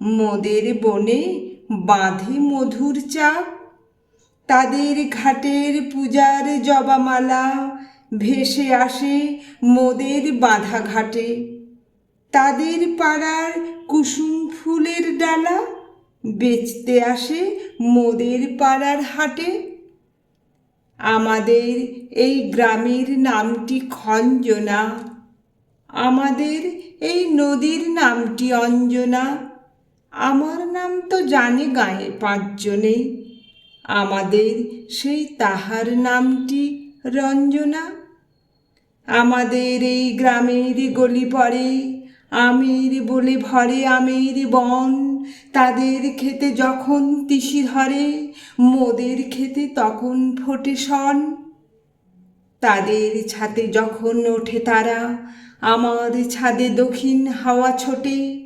মোদের বনে বাঁধে মধুর চাপ তাদের ঘাটের পূজার জবামালা ভেসে আসে মোদের বাঁধা ঘাটে তাদের পাড়ার কুসুম ফুলের ডালা বেচতে আসে মোদের পাড়ার হাটে। আমাদের এই গ্রামের নামটি খঞ্জনা। আমাদের এই নদীর নামটি অঞ্জনা। আমার নাম তো জানে গায়ে পাঁচজনে। আমাদের সেই তাহার নামটি রঞ্জনা। আমাদের এই গ্রামের গলি পড়ে, আমের বলে ভরে আমের বন। তাদের খেতে যখন তিসি ধরে, মোদের খেতে তখন ফোটে শন। তাদের ছাদে যখন ওঠে তারা, আমার ছাদে দক্ষিণ হাওয়া ছোটে।